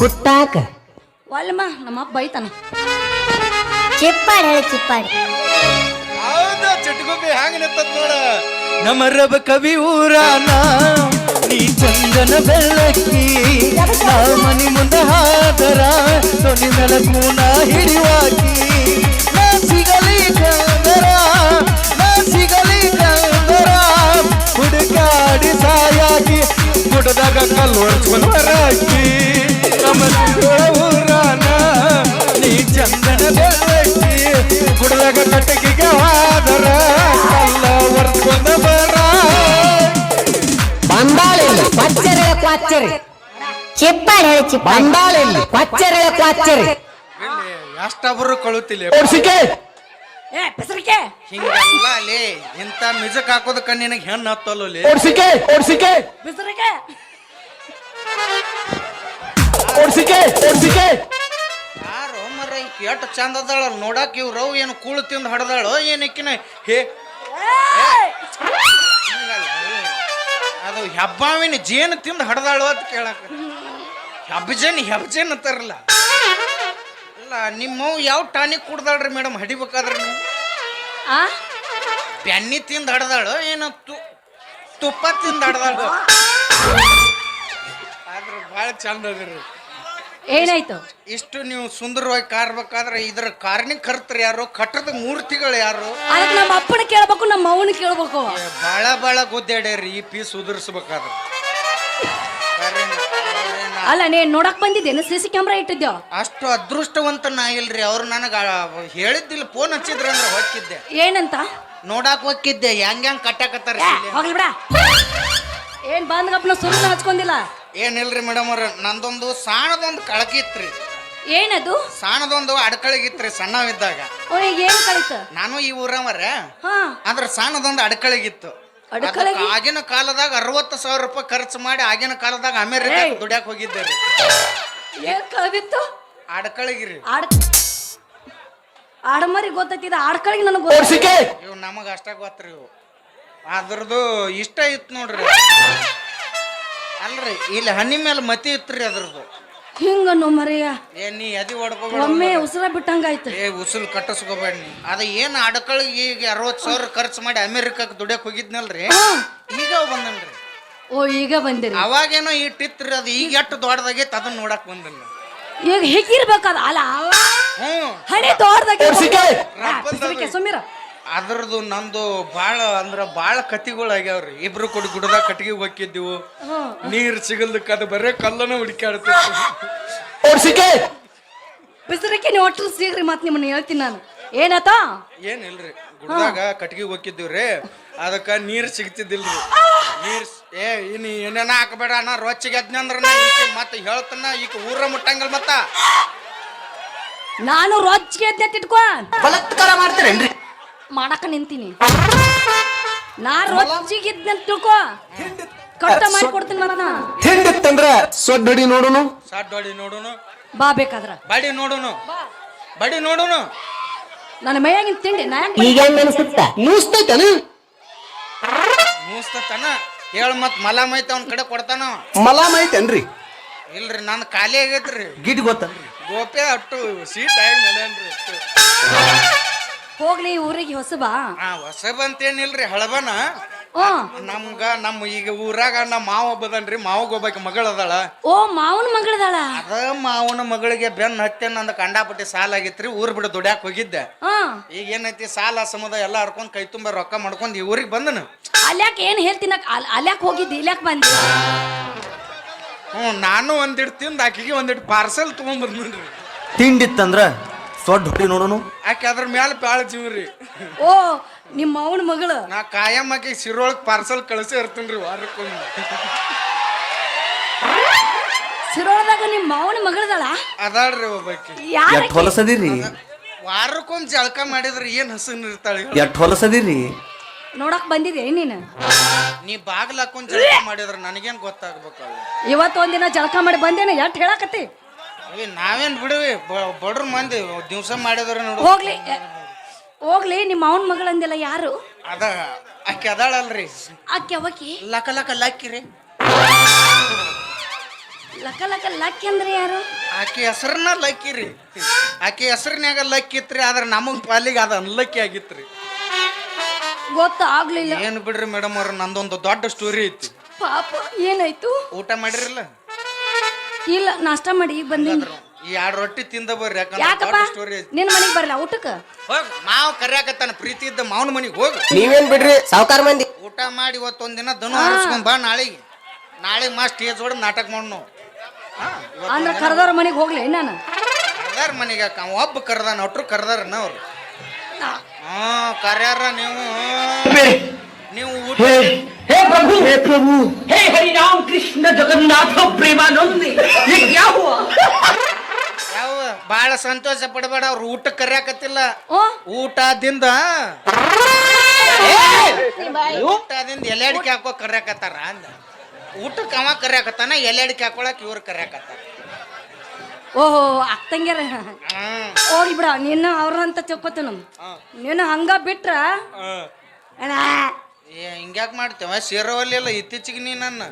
ಕುಟ್ಟಾಕ. ಒಲ್ಲಮ್ಮ ನಮ್ಮ ಅಪ್ಪ ಬೈತಾನ. ಚಿಪ್ಪಾಡಿ ಹೇಳಿ ಚಿಪ್ಪಾಡಿ. ಚಟ್ಗುಬ್ಬಿ ಹ್ಯಾಂಗ ನಿಂತದ್ ನೋಡ. ನಮ್ಮ ರಬ ಕವಿ ಊರಾನ ನೀ ಚಂದನ ಬೆಳ್ಳಕ್ಕಿ ನಾ ಮನಿ ಮುಂದೆ ಹಾದರ ಸೊನಿ ಮೆಲಕೂನ ಹಿಡಿವಾಕಿ. ಚಿಪ್ಪಾಡಿ ಬಂದಾಳೆಲ್ಲಿ. ಕ್ವಾಚ್ಚರಿ ಎಷ್ಟೊಬ್ರು ಕಳುತ್ತಿಲ್ಲ ಓಡ್ಸಿಕೆ ಏ ಬೆಸರಿಕೆ ಹಿಂಗೆಲ್ಲ ಲೇ ಇಂಥ ಮ್ಯೂಸಿಕ್ ಹಾಕೋದಕ್ಕ ನಿನಗೆ ಹೆಣ್ಣು ಹತ್ತಲ್ಲೇ ಓಡ್ಸಿಕೆ ಓಡ್ಸಿಕೆ ಬೆಸರಿಕೆ ಓಡ್ಸಿಕೆ ಓಡ್ಸಿಕೆ ಯಾರು ಮರ ಈಕಿ ಎಷ್ಟು ಚಂದ ಅದಾಳ ನೋಡಕ್ ಇವ್ ಏನು ಕೂಳು ತಿಂದು ಹಡ್ದಾಳೋ ಏನ್ ಇಕ್ಕಿನ ಹೇ ಅದು ಹೆಬ್ಬಾವಿನ ಜೇನು ತಿಂದು ಹಡ್ದಾಳು ಅಂತ ಕೇಳಕ. ಹೆಬ್ಬಜೇನ್ ಹೆಬ್ಜನ್ ಅಂತಾರಲ್ಲ. ಅಲ್ಲ ನಿಮ್ಮವ್ ಯಾವ ಟಾನಿಕ್ ಕುಡ್ದಾಳ್ರಿ ಮೇಡಮ್ ಹಡಿಬೇಕಾದ್ರೆ ನೀವು? ಆ? ಬೆನ್ನಿ ತಿಂದು ಹಡ್ದಾಳು ಏನು ತು ತುಪ್ಪ ತಿಂದು ಹಡ್ದಾಳು? ಆದ್ರೆ ಭಾಳ ಚಂದ ಅದಿರಿ ಏನಾಯ್ತು? ಇಷ್ಟು ನೀವು ಸುಂದರವಾಗಿ ಕಾರ್ಬೇಕಾದ್ರೆ ಇದ್ರ ಕಾರಣೀಕರ್ತರು ಯಾರು ಕಟ್ಟದ ಮೂರ್ತಿಗಳು ಯಾರು? ಅದಕ್ಕೆ ನಮ್ಮ ಅಪ್ಪನ ಕೇಳ್ಬೇಕು ನಮ್ಮ ಅವನ ಕೇಳ್ಬೇಕು. ಬಹಳ ಬಾಳ ಬಾಳ ಗುದ್ದಾಡ್ಯಾರಿ ಈ ಪೀಸ್ ಉದುರಿಸ್ಬೇಕಾದ್ರೆ. ಅಲ್ಲ ನೀ ನೋಡಕ್ ಬಂದಿದ್ದೇನು ಸಿ ಸಿ ಕ್ಯಾಮ್ರಾ ಇಟ್ಟಿದ್ಯೋ? ಅಷ್ಟು ಅದೃಷ್ಟವಂತ ನಾ ಇಲ್ರಿ ಅವ್ರು ನನಗೆ ಹೇಳಿದ್ದಿಲ್ಲ ಫೋನ್ ಹಚ್ಚಿದ್ರ ಅಂದ್ರೆ ಹೊಕ್ಕಿದ್ದೆ. ಏನಂತ? ನೋಡಾಕ್ ಹೊಕ್ಕಿದ್ದೆ ಹೆಂಗ್ ಹೆಂಗ್ ಕಟ್ಟಾಕತ್ತಾರ ಏ, ಹೋಗ್ಲಿ ಬಿಡ. ಏನ್ ಬಂದ್ಗಪ್ಪನ ಸುಮ್ಮನೆ ಹಚ್ಕೊಂಡಿಲ್ಲ? ಏನಿಲ್ರಿ ಮೇಡಮ್ ಅವ್ರ ನಂದೊಂದು ಸಾಣದೊಂದು ಕಳಕಿತ್ರಿ ಏನದು? ಸಾಣದೊಂದು ಅಡ್ಕಳಿಗಿತ್ರಿ ಸಣ್ಣವಿದ್ದಾಗ. ಅವನಿಗೆ ಏನು ಕಳಿತ? ನಾನು ಈ ಊರವರ. ಹಾ. ಆದ್ರ ಸಣ್ಣದೊಂದು ಅಡ್ಕಳಿಗಿತ್ತು. ಅಡ್ಕಳಗಿ? ಆಗಿನ ಕಾಲದಾಗ ಅರವತ್ತು ಸಾವಿರ ರೂಪಾಯಿ ಖರ್ಚು ಮಾಡಿ ಆಗಿನ ಕಾಲದಾಗ ಅಮೇರಿಕಾ ಏಯ್! ದುಡ್ಯಾಕ್ ಹೋಗಿದ್ದೆ ರೀ. ಏನ್ ಕಳ್ದಿತ್ತು? ಅಡ್ಕಳಿಗಿರಿ ಆಡ್ ಆಡಮರಿ ಗೊತ್ತೈತಿ ಆಡ್ಕಳಿಗೆ ನನಗೆ ಗೊತ್ತಿಲ್ಲ ಇವ್ ನಮಗ ಅಷ್ಟ ಗೊತ್ತ್ರಿ ಇವು. ಅದ್ರದ್ದು ಇಷ್ಟ ಇತ್ತು ನೋಡ್ರಿ. ಅಲ್ರಿ ಇಲ್ಲಿ ಹನಿ ಮೇಲೆ ಮತಿ ಇತ್ರಿ ಅದ್ರದ್ದು. ಹಿಂಗನ್ನು ಮರಿಯ? ಏ ನೀ ಎದಿ ಹೊಡ್ಕೋಬೇಡ. ಒಮ್ಮೆ ಉಸಿರ ಬಿಟ್ಟಂಗಾಯ್ತು. ಏ ಉಸುಲ್ ಕಟ್ಟಿಸ್ಕೋಬೇಡ ನೀ. ಅದ ಏನ್ ಅಡಕಳ ಈಗ ಅರವತ್ತು ಸಾವಿರ ಖರ್ಚು ಮಾಡಿ ಅಮೆರಿಕಕ್ಕೆ ದುಡಿಯಕ್ ಹೋಗಿದ್ನಲ್ರಿ? ಈಗ ಬಂದನ್ರಿ. ಓ ಈಗ ಬಂದಿರಿ. ಅವಾಗೇನೋ ಇಟ್ಟಿತ್ರಿ ಅದು ಈಗ ಎಷ್ಟು ದೊಡ್ಡದಾಗೈತೆ ಅದನ್ನ ನೋಡಕ್ ಬಂದಿಲ್ಲ. ಈಗ ಹೇಗಿರ್ಬೇಕದ ಅಲ್ಲ ಹ್ಞೂ ಹಣೆ ತೋರ್ದಾಗ ಸುಮಿರ ಸುಮೀರ ಅದ್ರದ್ದು ನಂದು ಭಾಳ ಅಂದ್ರ ಭಾಳ ಕತಿಗಳು ಆಗ್ಯಾವ್ರಿ. ಇಬ್ರು ಕೊಡು ಗುಡದ ಕಟ್ಟಿಗೆ ಹೋಗಿದ್ದೆವು ನೀರ್ ಸಿಗಲ್ದಕ್ಕ ಅದು ಬರೇ ಕಲ್ಲನ ಹುಡುಕಾಡ್ತಿತ್ತು ಓಡ್ಸಿಕೆ! ಬಿಸಿರಕ್ಕೆ ನೀವು ಒಟ್ಟರು ಸಿಗ್ರಿ ಮತ್ತೆ ನಿಮ್ಮನ್ನ ಹೇಳ್ತೀನಿ ನಾನು. ಏನತ ಏನಿಲ್ರಿ ಗುಡ್ದಾಗ ಕಟ್ಟಿಗೆ ಹೋಗಿದ್ದೀವ್ರಿ ಅದಕ್ಕ ನೀರ್ ಸಿಗ್ತಿದ್ದಿಲ್ರಿ. ನೀರ್ ಏ ಇನ್ನು ಏನೇನ ಹಾಕಬೇಡ ನಾ ರೊಚ್ಚಿಗೆ ಅದ್ನಂದ್ರ ನಾ ಈಕೆ ಮತ್ತೆ ಹೇಳ್ತನ ಈಗ ಊರ ಮುಟ್ಟಂಗಲ್ ಮತ್ತ. ನಾನು ರೊಚ್ಚಿಗೆ ಅದ್ನ ತಿಟ್ಕೋ ಬಲತ್ಕಾರ ಮಾಡ್ತೀರೇನ್ರಿ? ಮಾಡಕ ನಿಂತೀನಿ. ನಾ ರೊಚ್ಚಿಗೆ ತಿಳ್ಕೋ. ಕಟ್ಟ ಮಾಡಿ ಕೊಡ್ತೀನಿ ಮರನ. ತಿಂಡಿತ್ತಂದ್ರ ಸೊಡ್ಡಡಿ ನೋಡುನು? ಸಾಟ್ ಬಾಡಿ ನೋಡುನು. ಬಾ ಬೇಕಾದ್ರ. ಬಡಿ ನೋಡುನು. ಬಡಿ ನೋಡುನು. ನನ್ನ ಮೈಯಾಗಿನ ತಿಂಡಿ ನಾ ಹೆಂಗ್ ಈಗ ಹೆಂಗ್ ಅನ್ಸುತ್ತ? ಮೂಸ್ತೈತನ? ಮೂಸ್ತತನ? ಹೇಳ ಮತ್ ಮಲ ಮೈತ ಅವ್ನ ಕಡೆ ಕೊಡ್ತಾನ. ಮಲಾಮ್ ಐತೇನ್ರಿ ಇಲ್ರಿ ನನ್ನ ಖಾಲಿ ಆಗೈತ್ರಿ. ಗಿಡ್ ಗೊತ್ತ ಗೋಪೆ ಅಟ್ಟು ಸೀಟ್ ಆಗಿ ನಡೆಯನ್ರಿ ಅಟ್ಟು ಹೋಗ್ಲಿ ಊರಿಗೆ ಹೊಸಬಾ ಆ ಹೊಸಬ ಅಂತೇನಿಲ್ರಿ ಹಳಬನ? ನಮ್ಗ ನಮ್ಮ ಈಗ ಊರಾಗ ನಮ್ಮ ಮಾವ ಒಬ್ಬದನ್ರಿ ಮಾವಗ್ ಒಬ್ಬಾಕಿ ಮಗಳು ಅದಾಳ ಓ ಮಾವನ ಮಗಳದಾಳ? ಅದ ಮಾವನ ಮಗಳಿಗೆ ಬೆನ್ನ ಹತ್ತೆ ನಂದು ಕಂಡಾಪಟ್ಟಿ ಸಾಲ ಆಗಿತ್ರಿ ಊರ್ ಬಿಡ ದುಡ್ಯಾಕ್ ಹೋಗಿದ್ದೆ. ಹಾ ಈಗ ಏನೈತಿ ಸಾಲ ಸಮುದ ಎಲ್ಲ ಹರ್ಕೊಂಡ್ ಕೈ ತುಂಬ ರೊಕ್ಕ ಮಾಡ್ಕೊಂಡ್ ಈ ಊರಿಗೆ ಬಂದನು. ಅಲ್ಯಾಕ್ ಏನ್ ಹೇಳ್ತೀನ ಅಲ್ಯಾಕ್ ಹೋಗಿದ್ದಿ ಇಲ್ಯಾಕ್ ಬಂದಿ? ಹ್ಞೂ ನಾನು ಒಂದಿಟ್ಟು ತಿಂದು ಆಕಿಗೆ ಒಂದಿಟ್ಟು ಪಾರ್ಸೆಲ್ ತೊಗೊಂಡ್ಬಂದ್ರಿ ತಿಂಡಿತ್ತಂದ್ರ? ಸೊಡ್ಡ ಹೊಡಿ ನೋಡೋನು. ಆಕೆ ಅದ್ರ ಮ್ಯಾಲ ಬಾಳ ಜೀವ್ರಿ. ಓ ನಿಮ್ಮ ಅವನ ಮಗಳು? ನಾ ಕಾಯಂ ಆಕೆ ಸಿರೊಳಗ್ ಪಾರ್ಸಲ್ ಕಳಿಸಿ ಇರ್ತೀನಿ ರೀ ವಾರಕ್ಕೊಮ್ಮೆ. ಸಿರೋಳದಾಗ ನಿಮ್ಮ ಮಾವನ ಮಗಳದಾಳ? ಅದಾಳ್ರಿ ಒಬ್ಬಾಕಿ. ಯಾರ ಎಷ್ಟ್ ಹೊಲಸದಿರಿ ವಾರಕ್ಕೊಂದ್ ಜಳಕ ಮಾಡಿದ್ರೆ ಏನ್ ಹಸನ್ ಇರ್ತಾಳೆ ಎಷ್ಟು ಎಟ್ ಹೊಲಸದಿರಿ ನೋಡಕ್ ಬಂದಿದೆ ನೀನು ನೀ ಬಾಗ್ಲ ಹಾಕೊಂಡ್ ಜಳಕ ಮಾಡಿದ್ರೆ ನನಗೇನ್ ಗೊತ್ತಾಗ್ಬೇಕು ಇವತ್ತು ಒಂದಿನ ಜಳಕ ಮಾಡಿ ಬಂದೇನೆ? ಎಷ್ಟ್ ಹೇಳಕತ್ತಿ? ಏ, ನಾವೇನ್ ಬಿಡುವಿ ಬ- ಬಡ್ರ ಮಂದಿ ದಿವಸ ಮಾಡಿದ್ರೆ ನೋಡಿ. ಹೋಗ್ಲಿ. ಹೋಗ್ಲಿ ನಿಮ್ಮ ಅವನ ಮಗಳಂದಿಲ್ಲ ಯಾರು? ಅದ ಆಕೆ ಅದಾಳಲ್ರಿ. ಆಕೆ ಅವಕಿ ಲಕ ಲಕ ಲಕ್ಕಿರಿ ಲಕ ಲಕ ಲಕ್ಕಿ ಅಂದ್ರೆ ಯಾರು? ಆಕೆ ಹೆಸರನ್ನ ಲಕ್ಕಿರಿ ಆಕೆ ಹೆಸರಿನ್ಯಾಗ ಲಕ್ಕಿತ್ರಿ ಆದ್ರೆ ನಮಗ್ ಪಾಲಿಗೆ ಅದ ಅನ್ಲಕ್ಕಿ ಆಗಿತ್ರಿ. ಗೊತ್ತ ಆಗ್ಲಿಲ್ಲ. ಏನ್ ಬಿಡ್ರಿ ಮೇಡಮ್ ಅವ್ರ ನಂದೊಂದು ದೊಡ್ಡ ಸ್ಟೋರಿ ಐತಿ. ಪಾಪ ಏನಾಯ್ತು? ಊಟ ಮಾಡಿರಲ್ಲ? ಇಲ್ಲ ನಾಷ್ಟ ಮಾಡಿ ಈಗ ಬಂದೀನಿ. ಈ ಎರಡು ರೊಟ್ಟಿ ತಿಂದ ಬರ್ರಿ ಯಾಕಪ್ಪ? ಸ್ಟೋರಿ ನಿನ್ನ ಮನೆಗೆ ಬರಲ್ಲ ಊಟಕ್ಕೆ? ಹೋಗ್ ಮಾವ್ ಕರ್ಯಾಕತ್ತಾನ ಪ್ರೀತಿ ಇದ್ದ ಮಾವನ ಮನಿಗೆ ಹೋಗು. ನೀವೇನ್ ಬಿಡ್ರಿ ಸಾವುಕಾರ ಮಂದಿ. ಊಟ ಮಾಡಿ ಇವತ್ತೊಂದ್ ದಿನ ದನ ಹರಿಸ್ಕೊಂಡ್ ಬಾ ನಾಳೆಗೆ. ನಾಳೆಗೆ ಮಾ ಸ್ಟೇಜ್ ಹೊಡೆದು ನಾಟಕ ಮಾಡ್ ನಾವು. ಅಂದ್ರೆ ಕರೆದವ್ರ ಮನೆಗೆ ಹೋಗ್ಲಿ ನಾನು ಕರ್ದಾರ ಮನೆಗೆ ಯಾಕ ಅವ? ಒಬ್ಬ ಕರ್ದಾನ ಒಟ್ರು ಕರ್ದಾರನ ಅವ್ರು? ಹಾ ಕರ್ಯಾರ ನೀವು. ನೀವು ಊಟ हे प्रभु हे प्रभु हे हरि राम कृष्ण जगन्नाथ प्रेमानंद ये क्या हुआ ಯಾವ ಬಾಳ ಸಂತೋಷ ಪಡಬೇಡ ಅವ್ರು ಊಟ ಕರ್ಯಾಕತ್ತಿಲ್ಲ ಓ ಊಟದಿಂದ ಊಟದಿಂದ ಎಲೆ ಅಡಿಕೆ ಹಾಕೋ ಕರ್ಯಾಕತ್ತಾರ ಅಂದ ಊಟಕ್ಕೆ ಅವ ಕರ್ಯಾಕತ್ತಾನ ಎಲೆ ಅಡಿಕೆ ಹಾಕೊಳಕ್ ಇವ್ರು ಕರ್ಯಾಕತ್ತಾರ ಓಹೋ ಅಕ್ಕಂಗ್ಯಾರ ಹ್ಮ್ ಹೋಗ್ಲಿ ಬಿಡ ನೀನು ಅವ್ರಂತ ತಿಳ್ಕೊತ ನಮ್ ನೀನು ಹಂಗ ಬಿಟ್ರ ಅಣ್ಣ, ಏ ಹಿಂಗ್ಯಾಕ್ ಮಾಡ್ತೇವ? ಸೇರೋವಲ್ಲೆಲ್ಲ ಇತ್ತೀಚಿಗೆ ನೀ ನನ್ನ.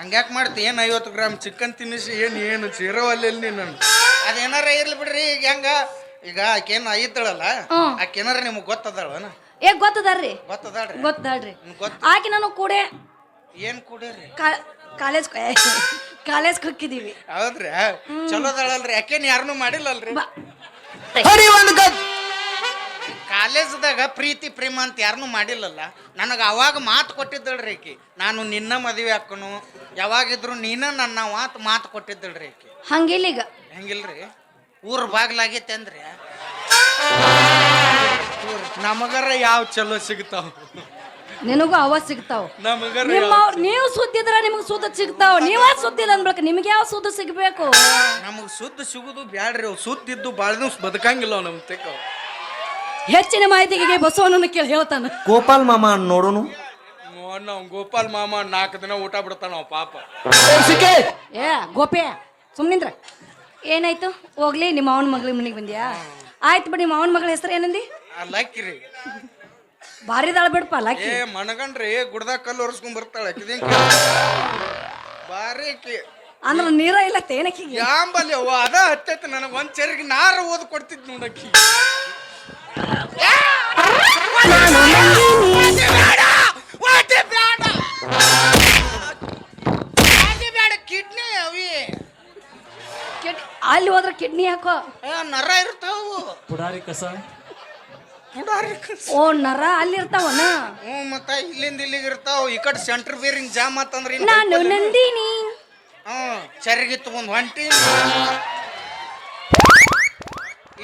ಹಂಗ್ಯಾಕ್ ಮಾಡ್ತಿ? ಏನು ಐವತ್ತು ಗ್ರಾಮ್ ಚಿಕನ್ ತಿನ್ನಿಸಿ? ಏನು ಏನು? ಸೇರೋವಲ್ಲೆಲ್ಲ ನೀ ನನ್ನ? ಅದೇನಾರ ಇರ್ಲಿ ಬಿಡ್ರಿ ಈಗ ಹೆಂಗ? ಈಗ ಆಕೇನು ಐತಳಲ್ಲ. ಆಕೇನಾರ ನಿಮ್ಗೆ ಗೊತ್ತದಾಳನ? ಏ ಗೊತ್ತದಾರ್ರಿ. ಗೊತ್ತದಾಳ್ರಿ? ಗೊತ್ತದಾಳ್ರಿ. ಗೊತ್ತ ಆಕೆ ನಾನು ಕೂಡೆ. ಏನ್ ಕೂಡೇರಿ? ಕಾಲೇಜ್ ಕಾಲೇಜ್ ಹೋಗಿದ್ದೀವಿ ಹೌದ್ರಿ ಚಲೋ ಅದಾಳಲ್ರಿ. ಆಕೇನ್ ಯಾರನ್ನೂ ಮಾಡಿಲ್ಲಲ್ರಿ? ಅಲ್ರಿ ಹರಿ ಒಂದ್ ಕಾಲೇಜ್ದಾಗ ಪ್ರೀತಿ ಪ್ರೇಮ ಅಂತ ಯಾರನ್ನೂ ಮಾಡಿಲ್ಲಲ್ಲ. ನನಗೆ ಅವಾಗ ಮಾತು ಕೊಟ್ಟಿದ್ದಳ್ರಿ ಆಕಿ. ನಾನು ನಿನ್ನ ಮದುವೆ ಹಾಕನು ಯಾವಾಗಿದ್ರು ನೀನ ನನ್ನ ಮಾತು ಮಾತು ಕೊಟ್ಟಿದ್ದಳ್ರಿ ಆಕಿ. ಹಂಗಿಲ್ಲ ಈಗ ಹೆಂಗಿಲ್ರಿ? ಊರ್ ಬಾಗ್ಲಾಗೈತೆ ಅಂದ್ರೆ. ನಮಗರ ಯಾವ ಚಲೋ ಸಿಗ್ತಾವ? ನಿನಗೂ ಅವ ಸಿಗ್ತಾವ. ನಮಗರ ನಿಮ್ಮ ನೀವು ಸುದ್ದಿದ್ರ ನಿಮಗೆ ಸುದ್ದ ಸಿಗ್ತಾವ. ನೀವ ಸುದ್ದಿಲ್ಲ ಅನ್ಬೇಕು. ನಿಮ್ಗೆ ಯಾವ ಸುದ್ದ ಸಿಗ್ಬೇಕು? ನಮಗ್ ಸುದ್ದಿ ಸಿಗುದು ಬ್ಯಾಡ್ರಿ. ಅವ್ ಸುದ್ದ ಬದಕಂಗಿಲ್ಲ ಬದುಕಂಗಿಲ್ಲ ನಮ್ ತೆಕ್ಕ ಹೆಚ್ಚಿನ ಮಾಹಿತಿಗೆ ಬಸವಣ್ಣನ ಕೇಳಿ ಹೇಳ್ತಾನ. ಗೋಪಾಲ್ ಮಾಮ ನೋಡೋನು? ನಾವು ಗೋಪಾಲ್ ಮಾಮ ನಾಲ್ಕು ದಿನ ಊಟ ಬಿಡ್ತಾನ ಅವ್ ಪಾಪ. ಏ ಗೋಪೆ ಸುಮ್ನಿಂದ್ರ. ಏನಾಯ್ತು? ಹೋಗ್ಲಿ ನಿಮ್ಮ ಅವನ ಮಗಳ ಮನೆಗೆ ಬಂದ್ಯಾ? ಆಯ್ತು ಬಿಡಿ ನಿಮ್ಮ ಅವನ ಮಗಳ ಹೆಸರು ಏನಂದಿ? ಲಕ್ಕಿರಿ ಭಾರಿ ದಾಳ ಬಿಡಪ್ಪ ಲಕ್ಕಿ. ಏ ಮನಗಂಡ್ರಿ ಗುಡ್ದಾಗ ಕಲ್ಲು ಒರೆಸ್ಕೊಂಡ್ ಬರ್ತಾಳೆ ಭಾರಿ ಅಂದ್ರೆ ಆಕಿ ಅಂದ್ರ ನೀರ ಇಲ್ಲ ತೇನಕ್ಕಿಗೆ ಯಾಂಬಲ್ಲಿ ಅದ ಹತ್ತೈತಿ ನನಗೆ ಒಂದ್ ಚರಿಗೆ ನಾರು ಓದ್ ಕೊಡ್ತಿದ್ ನೋಡಕ್ಕಿ ಕಿಡ್ನಿ ಅವಿ ಅಲ್ಲಿ ಹೋದ್ರೆ ಕಿಡ್ನಿ ಹಾಕೋ. ಏ, ನರ ಇರ್ತಾವು. ಪುಡಾರಿ ಕಸ. ಓ ನರ ಅಲ್ಲಿ ಇರ್ತಾವನ? ಹ್ಞೂ ಮತ್ತ ಇಲ್ಲಿಂದ ಇಲ್ಲಿಗೆ ಇರ್ತಾವ. ಈ ಕಡೆ ಸೆಂಟ್ರ್ ಬೇರಿಂಗ್ ಜಾಮ್ ಆತಂದ್ರೆ ನಾನು ನಂದಿನಿ. ಹ್ಞೂ ಚರಿಗೆ ತಗೊಂಡ್ ಹೊಂಟಿ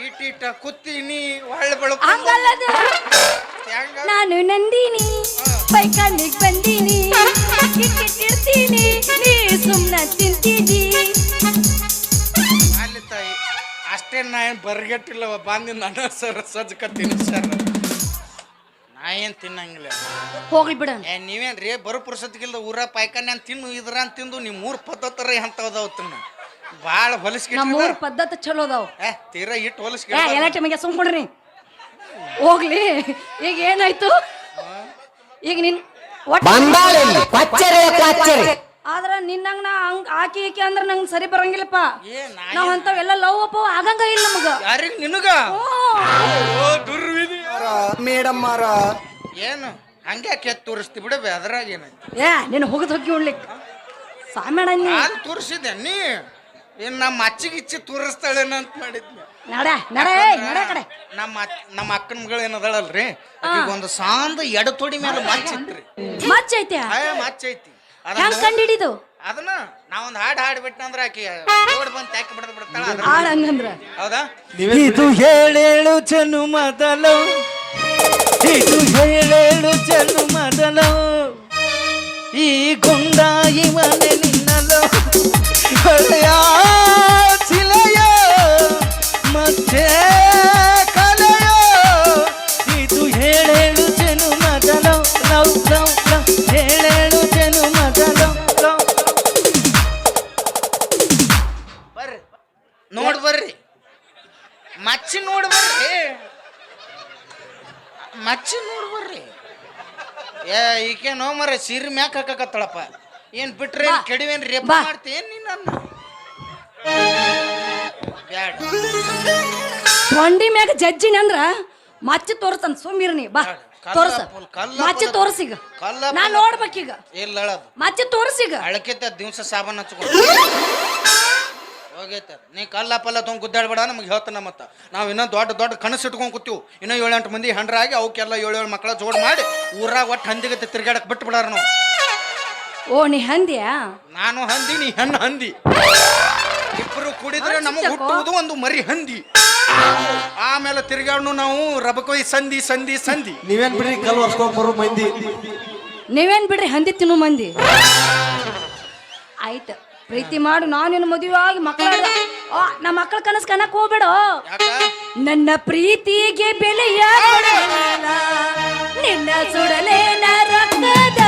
ಈಟೀಟ ಕುತ್ತೀನಿ ಒಳ್ಳೆ ಬೆಳಕು. ಹಂಗಲ್ಲದ? ನಾನು ನಂದಿನಿ ಬೈಕಂಡಿಗ್ ಬಂದೀನಿ ಇಟ್ಟಿರ್ತೀನಿ ನೀ ಸುಮ್ಮನ ತಿಂತೀನಿ. ಅಲ್ಲಿ ತಾಯಿ ಅಷ್ಟೇ ನಾ ಏನು ಬರ್ಗೆಟ್ಟಿಲ್ಲ ಬಂದು ನನ್ನ ಸರ್ ಸಜ್ಕತ್ತೀನಿ ಸರ್. ನಾ ಏನು ತಿನ್ನಂಗಿಲ್ಲ. ಹೋಗಿ ಬಿಡ. ಏ ರೀ ಬರೋ ಪುರುಸತ್ಗಿಲ್ದ ಊರ ಪಾಯ್ಕಾನೆ ಅಂತ ತಿನ್ನು ಇದ್ರ ಅಂತ ತಿಂದು ನೀವು ಮೂರು ಪದ್ಧತರ ಎಂಥವ್ದಾವ ತಿನ್ನ ಭಾಳ ನಮ್ಮ ಹೊಲಸ್ಕಿಟ್ಟಿಲ್ಲ ಊರ್ ಪದ್ಧತಿ ಚಲೋ ಅದಾವ. ಏ ತೀರಾ ಇಟ್ಟು ಏ ಹೊಲಸ್ಕಿ ಎಲ್ಲ ಟೈಮಿಗೆ ಸುಮ್ಕೊಂಡ್ರಿ ಹೋಗ್ಲಿ. ಈಗ ಏನಾಯ್ತು? ಈಗ ನಿನ್ ಒಟ್ಟ ಬಂದಾಳಿಲ್ಲಿ ಕ್ವಚ್ಚರೆ ಆದ್ರ ನಿನ್ನಂಗ್ ನಾ ಹಂಗ್ ಆಕಿ ಈಕಿ ಅಂದ್ರ ನಂಗ್ ಸರಿ ಬರಂಗಿಲ್ಲಪ್ಪ. ಏ ನಾ ನಾವ್ ಅಂತಾವೆಲ್ಲ ಲವ್ ಅಪ್ಪ ಆಗಂಗ ಇಲ್ಲ ನಮಗ. ಯಾರಿಗೆ ನಿನಗ? ಓ. ದುರ್ವಿಧಿ. ಮೇಡಮ್ ಮಾರ. ಏನು? ಹಂಗೆ ಕೆತ್ ತೋರಿಸ್ತಿ ಬಿಡಬೆ ಅದ್ರಾಗ ಏನೈತಿ ಏ ನೀನು ಹೋಗದ್ ಹೋಗಿ ಉಣ್ಲಿಕ್ ಸಾಮೇಣ ನೀ ನಾನು ತೋರಿಸಿದ್ದೆ ನೀ? ಏನ್ ನಮ್ಮ ಅಚ್ಚಿಗಿಚ್ಚಿ ತೋರಿಸ್ತಾಳೇನ ಅಂತ ಮಾಡಿದ್ನಿ. ನಡ ನಡ ಏಯ್ ನಡ ಕಡೆ. ನಮ್ಮ ನಮ್ಮ ಅಕ್ಕನ ಮಗಳು ಏನದಾಳಲ್ರಿ? ಈಗ ಒಂದು ಸಾಂದ ಎಡ ತೊಡಿ ಮೇಲೆ ಮಚ್ಚಿತ್ರಿ ಮಚ್ಚ ಐತೆ? ಆಯ ಮಚ್ಚ ಐತಿ. ಹೆಂಗ್ ಅದನ್ನ ಕಂಡಿಡಿದು? ಅದನ್ನ ನಾವೊಂದು ಹಾಡು ಹಾಡ್ಬಿಟ್ನಂದ್ರ ಆಕಿ ಓಡ್ ಬಂದ್ ಯಾಕೆ ಬಿಡದ್ ಬಿಡ್ತಾಳ ಅದ್ರ ಆಳ ಹಂಗಂದ್ರ ಹೌದಾ ಇದು ಹೇಳೇಳು ಜನು ಮೊದಲು ಇದು ಹೇಳೇಳು ಜನು ಮೊದಲು ಈ ಗುಂಡ ಇವನೆ ನಿನ್ನಲು ಹೊಳೆಯ ಏ ಈಕೆ ನೋ ಮರ ಸೀರೆ ಮ್ಯಾಕ್ ಹಾಕಕತ್ತಳಪ್ಪ. ಏನ್ ಬಿಟ್ರೆ ಬಾ. ಕೆಡವೇನ್ ರೇಪ್ ಬಾ. ಮಾಡ್ತೇನ್ ನೀನ್ ನನ್ನ? ಬ್ಯಾಡ. ತೊಂಡಿ ಮ್ಯಾಗ ಜಜ್ಜಿನ ಅಂದ್ರ ಮಚ್ಚಿ ತೋರ್ಸನ್ ಸುಮ್ಮಿರ್ನಿ ಬಾ. ಕಲ್ಲ ತೋರ್ಸ. ಪುಲ್- ಕಲ್ಲ ಮಚ್ಚಿ ಪುಲ್- ತೋರ್ಸೀಗ. ಕಲ್ಲ ನಾ ಪುಲ್- ನೋಡ್ಬೇಕೀಗ. ಇಲ್ಲ ಅಳದು ಮಚ್ಚಿ ತೋರ್ಸೀಗ. ದಿವಸ ಸಾಬನ್ ಹಚ್ಕೊಂಡು. ಹೋಗೈತ. ನೀ ಕಲ್ಲ ಪಲ್ಲ ತೊಗೊಂಡು ಗುದ್ದಾಡ್ಬೇಡ ಹೇಳ್ತ ಹೇಳ್ತಾನ ಮತ್ತ ನಾವು ಇನ್ನೂ ದೊಡ್ಡ ದೊಡ್ಡ ಕನಸು ಇಟ್ಕೊಂಡು ಕೂತೀವಿ. ಇನ್ನೂ ಏಳೆಂಟು ಮಂದಿ ಹಂಡ್ರಾಗಿ ಅವಕ್ಕೆಲ್ಲ ಏಳು ಏಳು ಮಕ್ಕಳ ಜೋಡ್ ಮಾಡಿ ಊರಾಗ ಒಟ್ಟು ಹಂದಿಗತ್ತೆ ತಿರ್ಗಾಡಕ್ ಬಿಟ್ಟು ಬಿಡಾರ ನಾವು. ಓ ನೀ ಹಂದಿಯಾ? ನಾನು ಹಂದಿ ನೀ ಹೆಣ್ಣು ಹಂದಿ. ಇಬ್ಬರು ಕುಡಿದ್ರೆ ನಮಗೆ. ಹುಟ್ಟುವುದು ಒಂದು ಮರಿ ಹಂದಿ. ಆಮೇಲೆ ತಿರ್ಗಾಡ್ನು ನಾವು ರಬಕೊಯ್ ಸಂಧಿ ಸಂಧಿ ಸಂಧಿ. ನೀವೇನ್ ಬಿಡ್ರಿ ಕಲ್ ಹೊರ್ಸ್ಕೊಂಡ್ ಬರೋ ಮಂದಿ? ನೀವೇನ್ ಬಿಡ್ರಿ ಹಂದಿ ತಿನ್ನು ಮಂದಿ? ಆಯ್ತು. ಪ್ರೀತಿ ಮಾಡು ನಾನು ಮದುವೆ ಆಗಿ ಮಕ್ಕಳ ನಮ್ಮ ಮಕ್ಕಳ ಕನಸು ಕನಕ್ ಹೋಗ್ಬೇಡು. ನನ್ನ ಪ್ರೀತಿಗೆ ಬೆಲೆಯ ನಿನ್ನ ನಿನ್ನ ಸುಡಲೇನ ರಕ್ತದ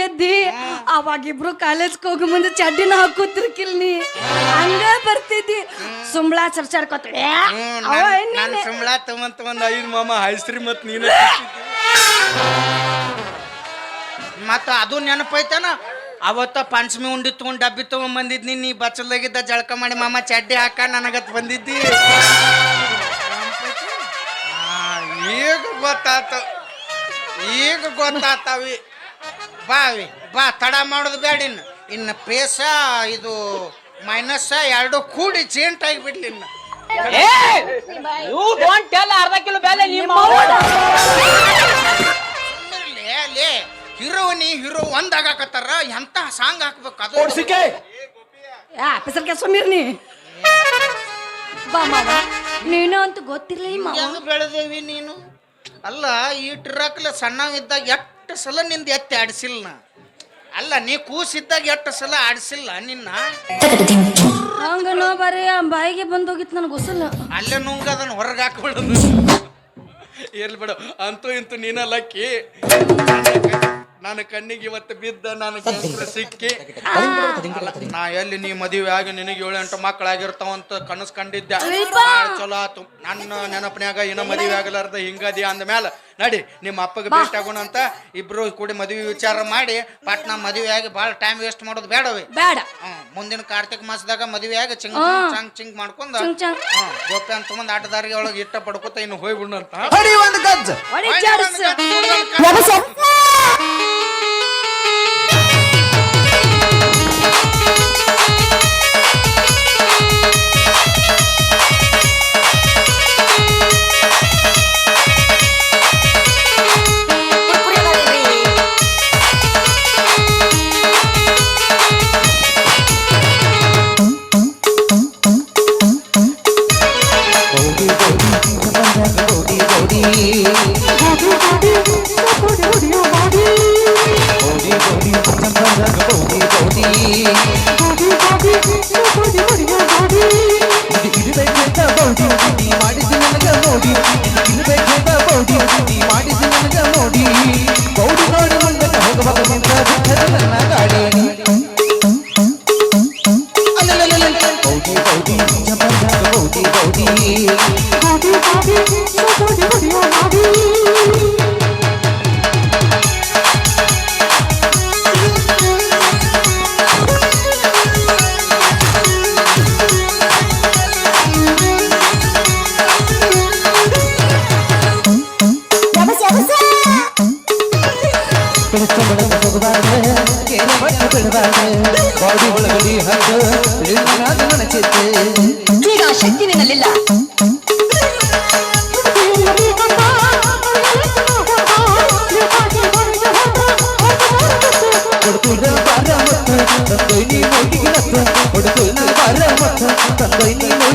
ಎದ್ದಿ ಅವಾಗಿಬ್ರು ಕಾಲೇಜ್ಗೆ ಹೋಗೋ ಮುಂದೆ ಚಡ್ಡಿನ ಹಾಕೋತಿರ್ಕಿಲ್ ನೀ. ಹಂಗ ಬರ್ತಿದ್ದಿ. ಸುಂಬಳ ಚರ್ಚಾಡ್ಕೊತ ಹ್ಮ್, ನನ್- ನನ್ ಸಂಬಳ ತಗೊಂತ ಒಂದ್ ಐದು ಮಾಮ ಹೈಸ್ರಿ ಮತ್ ನೀನ ಮತ್ತ ಅದು ನೆನಪೈತನ ಅವತ್ತ ಪಂಚಮಿ ಉಂಡಿ ತಗೊಂಡ್ ಡಬ್ಬಿ ತಗೊಂಡ್ ಬಂದಿದ್ನಿ ನೀ ಬಚ್ಚಲಾಗಿದ್ದ ಜಳಕ ಮಾಡಿ ಮಾಮ ಚಡ್ಡಿ ಹಾಕ ನನಗತ್ ಬಂದಿದ್ದಿ. ಈಗ ಗೊತ್ತಾತ ಈಗ ಗೊತ್ತಾತವಿ. ಬಾವಿ ಬಾ ತಡ ಮಾಡೋದು ಬೇಡ ಇನ್ನು. ಇನ್ನು ಪೇಸ ಇದು ಮೈನಸ್ ಎರಡು ಕೂಡಿ ಚೇಂಟ್ ಆಗಿಬಿಡ್ಲಿ ಇನ್ನು. ಅರ್ಧ ಕಿಲೋ ಬೆಲೆ ಲೇ ಹೀರೋ ನೀ ಹೀರೋನಿ ಹೀರೋ ಒಂದ್ ಆಗಾಕತ್ತಾರ ಎಂತ ಸಾಂಗ್ ಹಾಕ್ಬೇಕು ಅದು? ಯಾ ಪೆಸರ್ಕೆ ಸುಮ್ಮಿರ್ನಿ ಬಾ ಮಾವ. ನೀನು ಅಂತ ಗೊತ್ತಿರ್ಲಿಲ್ಲ ಮಾವ. ಬೆಳೆದೇವಿ ನೀನು? ಅಲ್ಲ ಈ ಟ್ರಕ್ಲ ಸಣ್ಣವಿದ್ದಾಗ ಎಷ್ಟು ಸಲ ನಿಂದ ಎತ್ತಿ ಆಡಿಸಿಲ್ಲ ನಾ. ಅಲ್ಲ ನೀ ಕೂಸಿದ್ದಾಗ ಎಷ್ಟು ಸಲ ಆಡಿಸಿಲ್ಲ ನಿನ್ನ? ಹಂಗ ನೋ ಬರೀ ಆ ಬಾಯಿಗೆ ಬಂದೋಗಿತ್ತು ನನಗೆ ಗೊಸಲ್ಲ ಅಲ್ಲೇ ನುಂಗ ಅದನ್ನ ಹೊರಗೆ ಹಾಕ್ಬಿಡೋದು ಇರ್ಲಿ ಬಿಡು. ಅಂತೂ ಇಂತೂ ನೀನ ಲಕ್ಕಿ ನಾನು ಕಣ್ಣಿಗೆ ಇವತ್ತು ಬಿದ್ದ ನನ್ನ ಕೆಲ್ಸ ಸಿಕ್ಕಿ. ಅಲ್ಲ, ನಾ ಎಲ್ಲಿ ನೀ ಮದುವೆ ಆಗಿ ನಿನಗೆ ಏಳು ಎಂಟು ಮಕ್ಕಳಾಗಿರ್ತಾವಂತ ಕನಸು ಕಂಡಿದ್ದೆ. ಭಾಳ ಚಲೋ ಆತು. ನನ್ನ ನೆನಪನ್ಯಾಗ ಇನ್ನ ಮದುವೆ ಆಗಲಾರ್ದ ಹಿಂಗದಿ ಅಂದ ಮೇಲೆ ನಡಿ ನಿಮ್ಮ ಅಪ್ಪಗೆ ಭೇಟಿ ಆಗೋಣ ಅಂತ ಇಬ್ರು ಕೂಡಿ ಮದುವೆ ವಿಚಾರ ಮಾಡಿ ಪಟ್ನ ಮದುವೆ ಆಗಿ ಭಾಳ ಟೈಮ್ ವೇಸ್ಟ್ ಮಾಡೋದು ಬೇಡವೆ. ಬೇಡ. ಹ್ಮ್, ಮುಂದಿನ ಕಾರ್ತಿಕ ಮಾಸದಾಗ ಮದುವೆ ಆಗಿ ಚಿಂಗ್. ಚಂಗ್ ಚಿಂಗ್ ಮಾಡ್ಕೊಂಡು ಚಂಗ್ ಚಂಗ್. ಗೋಪಿ ಅಂತ ತಗೊಂಡ್ ಆಟದಾರಿಗೆ ಒಳಗೆ ಇಟ್ಟ ಪಡ್ಕೋತ ಇನ್ನು ಹೋಗ್ಬಿಡಂತ ಹೊಡಿ ಒಂದು ಗಜ್ಜ. Música ಮತ್ತ ತಂದೈ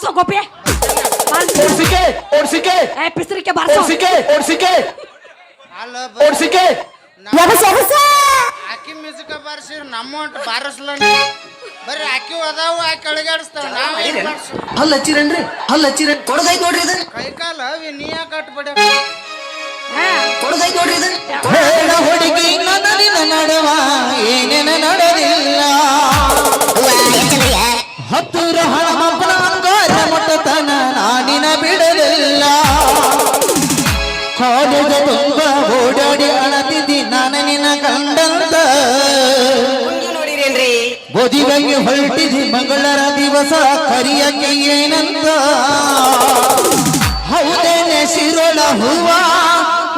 ಬಾರ್ಸೋ ಗೋಪಿ. ಓಡಿಸಿಕೆ ಓಡಿಸಿಕೆ. ಏ ಪಿಸ್ರಿಕೆ ಬಾರ್ಸೋ. ಓಡಿಸಿಕೆ ಓಡಿಸಿಕೆ. ಅಲ್ಲ ಓಡ್ಸಿಕೆ. ಆಕಿ ಮ್ಯೂಸಿಕ್ ಬಾರಿಸಿರ್ ನಮ್ಮ ಅಂತ ಬಾರಿಸ್ಲ ಬರ್ರಿ ಆಕಿ ಅದಾವು ಆಕಿ ಅಳಿಗಾಡಿಸ್ತಾವ. ನಾವು ಹಲ್ಲ ಹಚ್ಚಿರೇನ್ರಿ? ಹಲ್ಲ ಹಚ್ಚಿರ ಕೊಡದೈತ್ ನೋಡ್ರಿ ಇದು ಕೈ ಕಾಲ ಅವಿ ನೀ ಯಾಕೆ ಕಟ್ಬಿಡ ನೋಡ್ರಿ ಇದು ಹೇಳ ಹುಡುಗಿ ನಡುವ ಏನೇನ ನಡೆದಿಲ್ಲ. ಹತ್ತೂರ ಹಣಮಪ್ಪನ ಅಂಗಾರ ಮುಟ್ಟತನ ನಾನಿನ ಬಿಡಲಿಲ್ಲ. ಕಾಲೇಜ ತುಂಬ ಓಡಾಡಿ ಅಳತಿದ್ದಿ ನಾನು ನಿನ್ನ ಕಂಡಂತ. ಬದಿಗಾಗಿ ಹೊರಟಿದಿ ಮಂಗಳರ ದಿವಸ ಕರಿಯಕ್ಕೆ ಏನಂತ. ಹೌದೇನೆ ಶಿರೋಳ ಹೂವ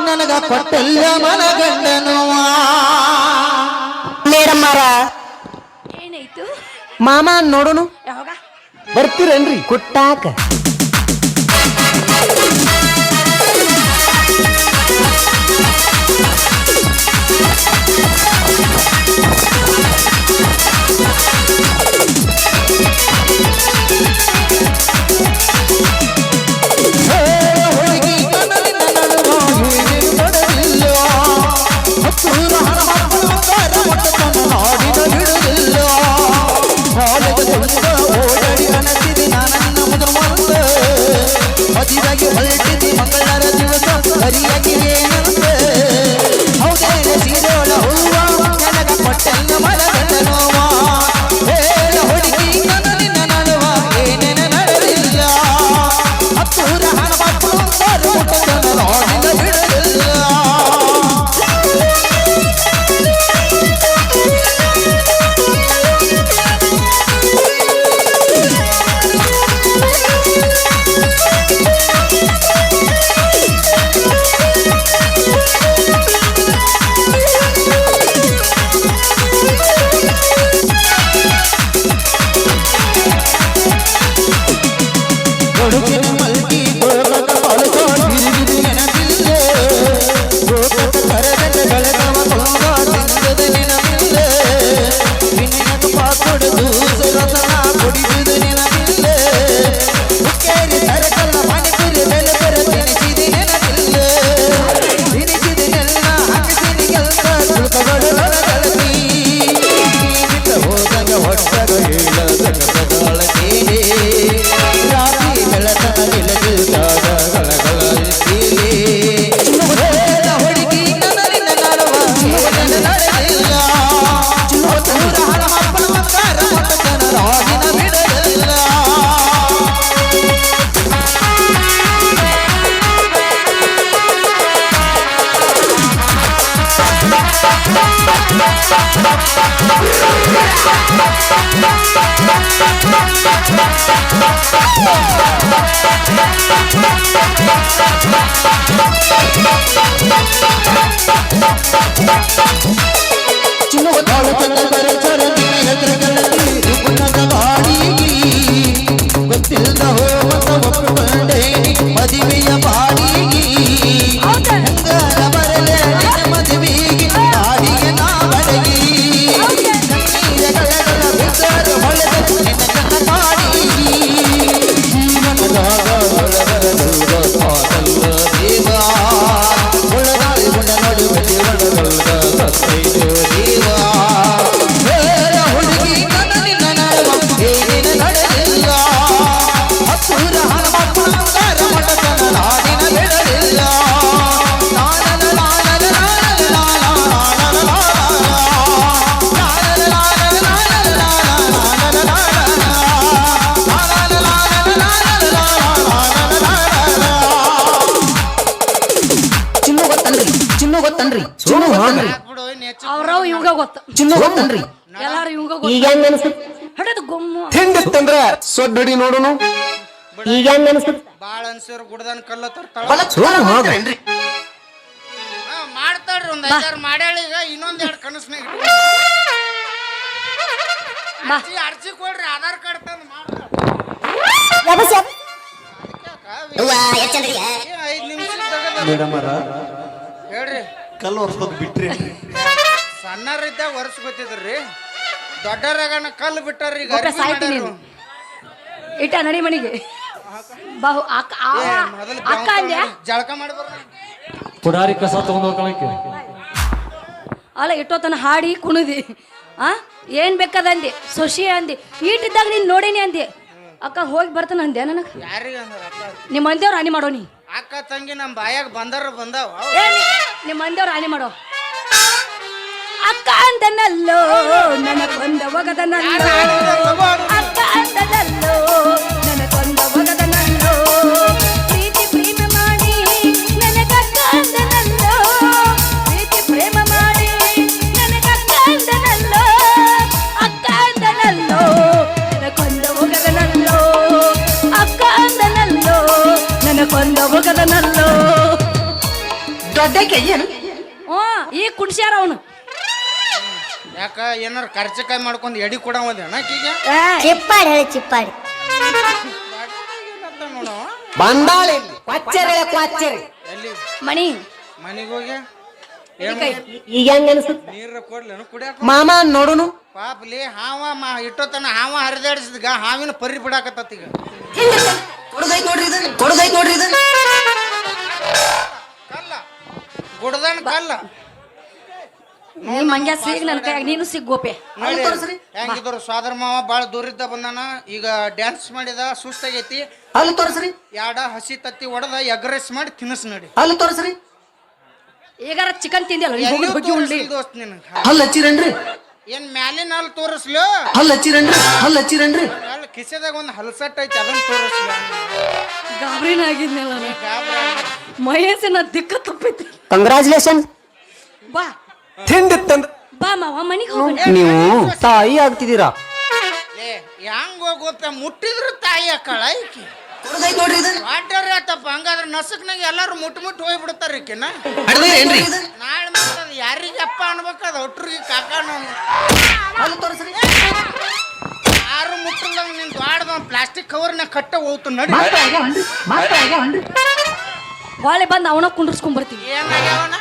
ನನಗ ಕೊಟ್ಟಲ್ಲ ಮನಗಂಡನುವ ಮೇಡಮ್ಮರ ಮಾಮ ನೋಡುನು? ಯಾವಾಗ? ಬರ್ತೀರೇನ್ರಿ? ಕುಟ್ಟಾಕ. ಹರಿಯಾಗಿ ಹೊರಟಿದ್ದು ಮಕ್ಕಳರ ದಿವಸ ಹರಿಯಾಗಿ चिन्ह दौलत कर चरण में ಗೊತ್ತ ಚಿನ್ನು ಗೊತ್ತನ್ರಿ. ಎಲ್ಲಾರು ಇವಾಗ ಗೊತ್ತ. ಈಗ ಹೆಂಗ ಅನ್ಸುತ್ತೆ ಹಿಡಿದು ಗೊಮ್ಮು. ಹಿಂದಿತ್ತಂದ್ರ ಸೊಡ್ಡಡಿ ನೋಡುನು. ಈಗ ಹೆಂಗ ಅನ್ಸುತ್ತೆ ಬಾಳ ಅನ್ಸೋರು ಗುಡ್ದನ್ ಕಲ್ಲ ತರ್ತಾಳ ಸುಳ್ಳು ಹೋಗ್ರಿ ಹಾ, ಮಾಡ್ತಾಳ್ರಿ ಒಂದ್ ಐದಾರು ಮಾಡ್ಯಾಳ ಈಗ ಇನ್ನೊಂದ್ ಎರಡು ಕನಸ್ನಾಗ. ಅರ್ಜಿ ಅರ್ಜಿ ಕೊಡ್ರಿ ಆಧಾರ್ ಕಾರ್ಡ್ ತಂದು ಮಾಡ್ತಾಳ ಐದ್ ನಿಮಿಷ ಮೇಡಮರ ಹೇಳ್ರಿ. ಕಲ್ಲು ಬಿಟ್ರಿ ಸಣ್ಣರಿದ್ದಾಗ ವರ್ಷ ಗೊತ್ತಿದ್ರಿ? ದೊಡ್ಡರಾಗನ ಕಲ್ಲು ಬಿಟ್ಟಾರ್ರಿ ಈಗ ಸಾಯ್ತಿ ಮಾಡ್ಯಾರು. ನೀನು? ಇಟ್ಟ ನಡಿ ಮನಿಗೆ. ಬಾಹು ಅಕ್ಕ ಆ, ಏ, ಮೊದಲು ಅಕ್ಕ ಅಂದ್ಯಾ? ಜಳಕ ಪುಡಾರಿ ಕಸ ತಗೊಂಡ್ ಹೋಗ್ಕೊಳಕ್ಕೆ ಅಲ್ಲ ಇಟ್ಟೋತನ ಹಾಡಿ ಕುಣಿದಿ. ಆ? ಏನ್ ಬೇಕಾದಂದಿ ಸೊಸಿ ಅಂದಿ. ಈಟಿದ್ದಾಗ ನೀನ್ ನೋಡೇನಿ ಅಂದಿ. ಅಕ್ಕ ಹೋಗಿ ಬರ್ತಾನ ಅಂದೆ ನನಗೆ? ಯಾರಿಗೆ ಅಂದ್ರ ಅಕ್ಕ? ನಿಮ್ಮ ಮಂದಿಯವ್ರು ಹಾನಿ ಮಾಡೋನಿ ಅಕ್ಕ ತಂಗಿ ನಮ್ಮ ಬಾಯಾಗ ಬಂದಾರ ಬಂದಾವ. ಅವ್ ಏ ನೀ- ನಿಮ್ಮ ಮಂದಿಯವ್ರು ಹಾನಿ ಮಾಡೋ. ಅಕ್ಕ ಅಂದನಲ್ಲೋ ನನ್ನ ಕೊಂದ ಒಗದನಲ್ಲೋ ಅಕ್ಕ ಅಂದನಲ್ಲೋ ನನ್ನ ಕೊಂದ ಒಗದನಲ್ಲೋ ಪ್ರೀತಿ ಪ್ರೇಮ ಮಾಡಿ ನನಗಕ್ಕ ಅಂದನಲ್ಲೋ ಪ್ರೀತಿ ಪ್ರೇಮ ಮಾಡಿ ನನಗಕ್ಕ ಅಂದನಲ್ಲೋ ಅಕ್ಕ ಅಂದನಲ್ಲೋ ನನ್ನ ಕೊಂದ ಒಗದನಲ್ಲೋ ಅಕ್ಕ ಅಂದನಲ್ಲೋ ನನ್ನ ಕೊಂದ ಕೈಯನ್? ಹ್ಞೂ ಈಗ ಕುಡ್ಸ್ಯಾರ ಅವನು. ಯಾಕ ಏನಾರ ಖರ್ಚಕಾಯಿ ಮಾಡ್ಕೊಂಡು ಎಡಿ ಕೂಡ ಚಿಪ್ಪಾಡಿ ಹೇಳಿ ಚಿಪ್ಪಾಡಿ. ನೋಡವ ಬಂದಾಳೆ ಎಲ್ಲಿ? ಮಣಿ. ಮನಿಗೆ ಹೋಗಿ? ಈಗ ಹೆಂಗ ಅನ್ಸುತ್ತೆ? ನೀರ ಕೊಡ್ಲೇನು ಕುಡಿಯಾಕ ಮಾಮ ನೋಡುನು. ಪಾಪ್ಲಿ ಹಾವ ಮಾ ಇಟ್ಟೋತನ ಹಾವ ಹರಿದಾಡಿಸಿದ್ಗ ಹಾವಿನ ಪರಿ ಬಿಡಾಕತ್ತ ಈಗ. ಕೊಡದೈತ್ ನೋಡ್ರಿ ಇದು ಕೊಡದೈತ್ ನೋಡ್ರಿ ಇದು ಕಲ್ಲ. ಗುಡ್ದನ್ ಕಲ್ಲ. ನೀ ಮಂಗ್ಯ ಸಿಗ್ ನನ್ನ ಕೈಯಾಗ ನೀನು ಸಿಗ್ಗೋಪೆ ನೋಡಿ ಹೆಂಗಿದ್ರು ಸ್ವಾದರ ಮಾವ ಭಾಳ ದೂರಿದ್ದ ಬಂದಾನ ಈಗ ಡ್ಯಾನ್ಸ್ ಮಾಡಿದ ಸುಸ್ತಾಗೈತಿ. ಅಲ್ಲಿ ತೋರಿಸ್ರಿ. ಯಾಡ ಹಸಿ ತತ್ತಿ ಒಡದ ಎಗ್ರೆಸ್ ಮಾಡಿ ತಿನ್ನಿಸ್ ನೋಡಿ. ಅಲ್ಲಿ ತೋರಿಸ್ರಿ. ಈಗಾರ ಚಿಕನ್ ತಿಂದಿಲ್ಲ ಈಗ ಎಲ್ಲಿಯೂ ಹೋಗಿ ಬಗ್ಗೆ ಉಂಡ್ಲಿ. ದೋಸ್ತ್ ನಿನಗ. ಹಲ್ ಹಚ್ಚಿರೇನ್ರಿ? ಏನ್ ಮ್ಯಾಲಿನ ಅಲ್ಲಿ ತೋರಿಸ್ಲು? ಹಲ್ ಹಚ್ಚಿರೇನ್ರಿ? ಹಲ್ ಹಚ್ಚಿರೇನ್ರಿ? ಅಲ್ಲಿ ಕಿಸೆದಾಗ ಒಂದು ಹಲಸಟ್ ಐತಿ ಅದನ್ನ ತೋರಿಸ್ಲು. ಗಾಬರಿನ ಆಗಿದ್ನಲ್ಲ. ಮಹೇಶನ ದಿಕ್ಕ ತಪ್ಪಿತ್ತು ಕಂಗ್ರಾಚುಲೇಷನ್ ಬಾ. ಹಿಂದಿತ್ತಂದ್ರ ಬಾ ಮಾವ ಮನೆಗೆ ಹೋಗೋಣ. ನೀವು ತಾಯಿ ಆಗ್ತಿದ್ದೀರಾ? ಹೆಂಗ್ ಹೋಗೋಪ್ಪ ಮುಟ್ಟಿದ್ರ ತಾಯಿ ಅಕ್ಕಳ ಈಕಿ. ವಾಟರ್ ಆತಪ್ಪ ಹಂಗಾದ್ರೆ ನಸಕ್ನಾಗ ಎಲ್ಲಾರು ಮುಟ್ಟು ಮುಟ್ಟು ಹೋಗ್ಬಿಡ್ತಾರ ಈಕಿನ. ಏನ್ರಿ? ನಾಳೆ ಮಾಡ್ತದ ಯಾರಿಗೆ ಅಪ್ಪ ಅನ್ಬೇಕದ ಒಟ್ರಿಗೆ ಕಾಕ ನಾನು ಅಲ್ಲಿ ತೋರಿಸ್ರಿ. ಯಾರು ಮುಟ್ಟಲ್ದಂಗ ನಿನ್ ದಾಡ್ದ ಪ್ಲಾಸ್ಟಿಕ್ ಕವರ್ನ ಕಟ್ಟ ಹೋಗ್ತು ನಡಿ. ಬಾಳೆ ಬಂದು ಅವನ ಕುಂಡ್ರಸ್ಕೊಂಡ್ ಬರ್ತೀನಿ. ಏನಾಗ್ಯಾವನ?